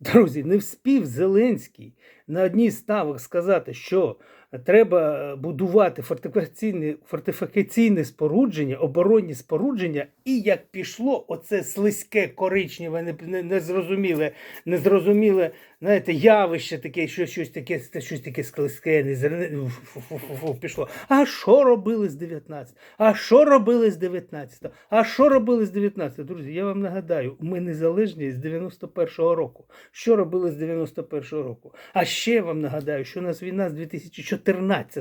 Друзі, не вспів Зеленський на одній ставок сказати, що треба будувати фортифікаційне, фортифікаційне спорудження, оборонні спорудження, і як пішло оце слизьке, коричневе, не- не- незрозуміле, незрозуміле, знаєте, явище таке, що щось таке, щось таке слизьке, фу-фу-фу, пішло. А що робили з 19? А що робили з 19? А що робили з 19? Друзі, я вам нагадаю, ми незалежні з 91-го року. Що робили з 91-го року? А ще я вам нагадаю, що у нас війна з 2014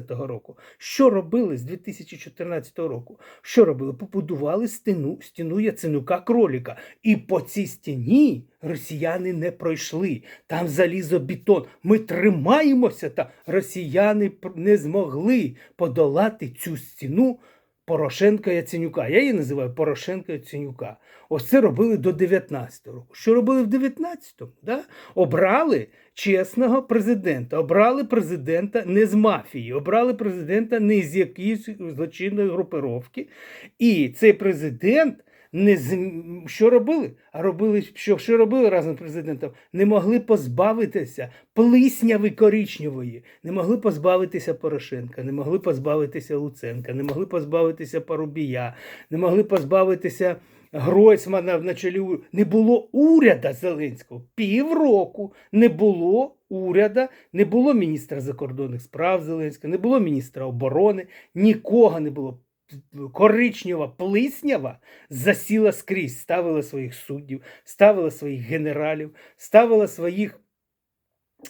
року. Що робили з 2014 року? Що робили? Побудували стіну, стіну Яценюка кроліка. І по цій стіні росіяни не пройшли. Там залізобетон. Ми тримаємося, та росіяни не змогли подолати цю стіну. Порошенка Яценюка. Я її називаю Порошенка Яценюка. Ось це робили до 19-го року. Що робили в 19-му? Да? Обрали чесного президента, обрали президента не з мафії, обрали президента не з якоїсь злочинної групировки. І цей президент не з... що робили? А робили, що, що робили разом з президентом? Не могли позбавитися плисняви коричневої, не могли позбавитися Порошенка, не могли позбавитися Луценка, не могли позбавитися Парубія, не могли позбавитися Гройсмана в началі. Не було уряда Зеленського. Півроку не було уряда, не було міністра закордонних справ Зеленського, не було міністра оборони, нікого не було. Коричнева плиснява засіла скрізь, ставила своїх суддів, ставила своїх генералів, ставила своїх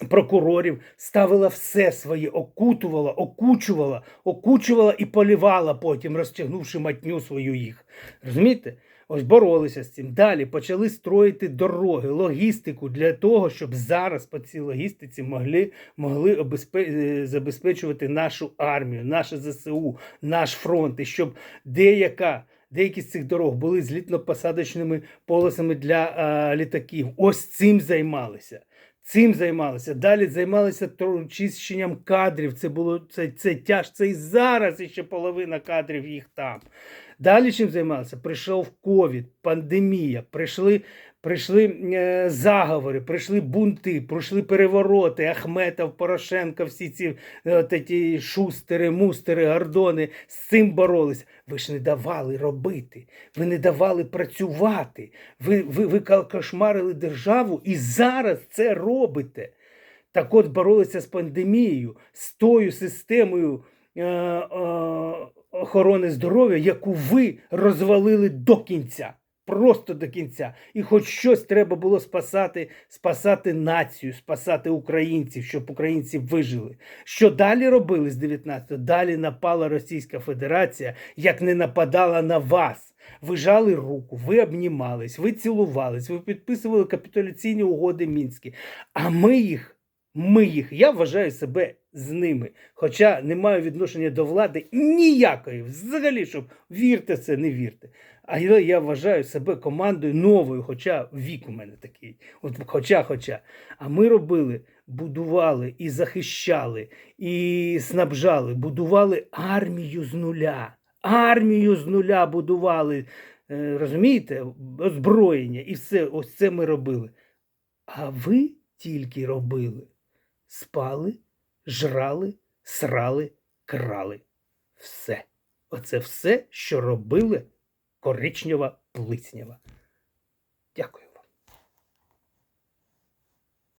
прокурорів, ставила все своє, окутувала, окучувала, окучувала і полівала потім, розтягнувши матню свою їх. Розумієте? Ось боролися з цим. Далі почали строїти дороги, логістику для того, щоб зараз по цій логістиці могли, могли обезпе... е, забезпечувати нашу армію, наше ЗСУ, наш фронт, і щоб деяка. Деякі з цих дорог були злітно-посадочними полосами для а, літаків. Ось цим займалися. Цим займалися. Далі займалися чищенням кадрів. Це було це, це тяж. Це і зараз ще половина кадрів їх там. Далі чим займалися? Прийшов ковід, пандемія, прийшли, прийшли е, заговори, прийшли бунти, прийшли перевороти, Ахметов, Порошенко, всі ці е, ті шустери, мустери, гордони з цим боролися. Ви ж не давали робити, ви не давали працювати, ви, ви, ви кошмарили державу і зараз це робите. Так от боролися з пандемією, з тою системою е, е, охорони здоров'я, яку ви розвалили до кінця. Просто до кінця. І хоч щось треба було спасати, спасати націю, спасати українців, щоб українці вижили. Що далі робили з 19-го? Далі напала Російська Федерація, як не нападала на вас. Ви жали руку, ви обнімались, ви цілувались, ви підписували капітуляційні угоди Мінські. А ми їх, ми їх, я вважаю себе з ними. Хоча не маю відношення до влади ніякої, взагалі, щоб вірте це, не вірте. А я, я вважаю себе командою новою, хоча вік у мене такий. От хоча, хоча. А ми робили, будували і захищали, і снабжали, будували армію з нуля. Армію з нуля будували. Е, Розумієте, озброєння, і все, ось це ми робили. А ви тільки робили. Спали, жрали, срали, крали. Все. Оце все, що робили коричнева плиснява. Дякую.